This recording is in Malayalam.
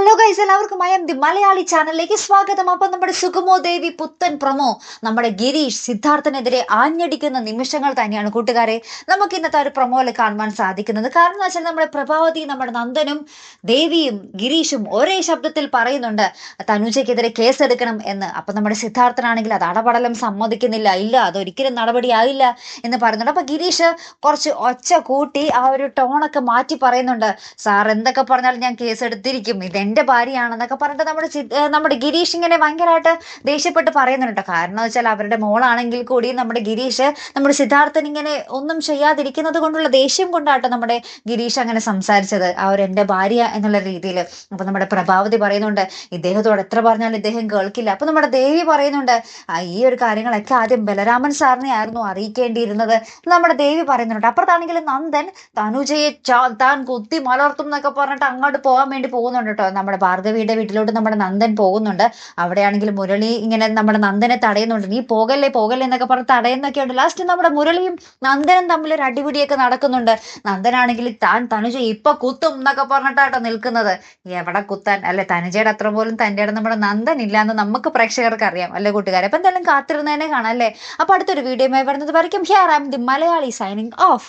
ഹലോ ഗൈസ് എല്ലാവർക്കും ഐ എം ദി മലയാളി ചാനലിലേക്ക് സ്വാഗതം. അപ്പൊ നമ്മുടെ സുഗമോ ദേവി പുത്തൻ പ്രമോ നമ്മുടെ ഗിരീഷ് സിദ്ധാർത്ഥനെതിരെ ആഞ്ഞടിക്കുന്ന നിമിഷങ്ങൾ തന്നെയാണ് കൂട്ടുകാരെ. നമുക്ക് ഇന്നത്തെ ഒരു പ്രമോയിൽ കാണുവാൻ സാധിക്കുന്നത്. കാരണം എന്ന് വെച്ചാൽ നമ്മുടെ പ്രഭാവതി നമ്മുടെ നന്ദനും ദേവിയും ഗിരീഷും ഒരേ ശബ്ദത്തിൽ പറയുന്നുണ്ട് തനുജയ്ക്കെതിരെ കേസെടുക്കണം എന്ന്. അപ്പൊ നമ്മുടെ സിദ്ധാർത്ഥനാണെങ്കിൽ അത് അടപടലം സമ്മതിക്കുന്നില്ല ഇല്ല അതൊരിക്കലും നടപടിയായില്ല എന്ന് പറയുന്നുണ്ട്. അപ്പൊ ഗിരീഷ് കുറച്ച് ഒച്ച കൂട്ടി ആ ഒരു ടോണൊക്കെ മാറ്റി പറയുന്നുണ്ട്. സാർ എന്തൊക്കെ പറഞ്ഞാലും ഞാൻ കേസ് എടുത്തിരിക്കും ഇതെന്റെ ഭാര്യയാണെന്നൊക്കെ പറഞ്ഞിട്ട് നമ്മുടെ നമ്മുടെ ഗിരീഷ് ഇങ്ങനെ ഭയങ്കരമായിട്ട് ദേഷ്യപ്പെട്ട് പറയുന്നുണ്ട്. കാരണം വെച്ചാൽ അവരുടെ മോളാണെങ്കിൽ കൂടി നമ്മുടെ ഗിരീഷ് നമ്മുടെ സിദ്ധാർത്ഥൻ ഇങ്ങനെ ഒന്നും ചെയ്യാതിരിക്കുന്നത് കൊണ്ടുള്ള ദേഷ്യം കൊണ്ടാട്ടോ നമ്മുടെ ഗിരീഷ് അങ്ങനെ സംസാരിച്ചത്. ഒരു എന്റെ ഭാര്യ എന്നുള്ള രീതിയിൽ. അപ്പൊ നമ്മുടെ പ്രഭാവതി പറയുന്നുണ്ട് ഇദ്ദേഹത്തോട് എത്ര പറഞ്ഞാലും ഇദ്ദേഹം കേൾക്കില്ല. അപ്പൊ നമ്മുടെ ദേവി പറയുന്നുണ്ട് "ആ, ഈ ഒരു കാര്യങ്ങളൊക്കെ ആദ്യം ബലരാമൻ സാറിനെ ആയിരുന്നു അറിയിക്കേണ്ടിയിരുന്നത്. നമ്മുടെ ദേവി പറയുന്നുണ്ട് അപ്പുറത്താണെങ്കിൽ നന്ദൻ തനുജയെ താൻ കുത്തി മലർത്തും എന്നൊക്കെ പറഞ്ഞിട്ട് അങ്ങോട്ട് പോകാൻ വേണ്ടി പോകുന്നുണ്ട് കേട്ടോ. നമ്മുടെ ഭാർഗവിയുടെ വീട്ടിലോട്ട് നമ്മുടെ നന്ദൻ പോകുന്നുണ്ട്. അവിടെയാണെങ്കിൽ മുരളി ഇങ്ങനെ നമ്മുടെ നന്ദനെ തടയുന്നുണ്ട്. നീ പോകല്ലേ പോകല്ലേ എന്നൊക്കെ പറഞ്ഞ് തടയുന്നൊക്കെ ഉണ്ട് ലാസ്റ്റ് നമ്മുടെ മുരളിയും നന്ദനും തമ്മിൽ ഒരു അടിപിടിയൊക്കെ നടക്കുന്നുണ്ട്. നന്ദനാണെങ്കിൽ താൻ തനുജ ഇപ്പൊ കുത്തും എന്നൊക്കെ പറഞ്ഞിട്ടാട്ടോ നിൽക്കുന്നത്. എവിടെ കുത്താൻ? അല്ലെ തനുജയുടെ അത്ര പോലും തന്റെ നമ്മുടെ നന്ദൻ ഇല്ല എന്ന് നമുക്ക് പ്രേക്ഷകർക്ക് അറിയാം. അല്ലെ കൂട്ടുകാരെ? അപ്പൊ എന്തായാലും കാത്തിരുന്നതിനെ കാണാം അല്ലേ? അപ്പൊ അടുത്തൊരു വീഡിയോ വരുന്നത് വരയ്ക്കും. Here am the Malayali signing off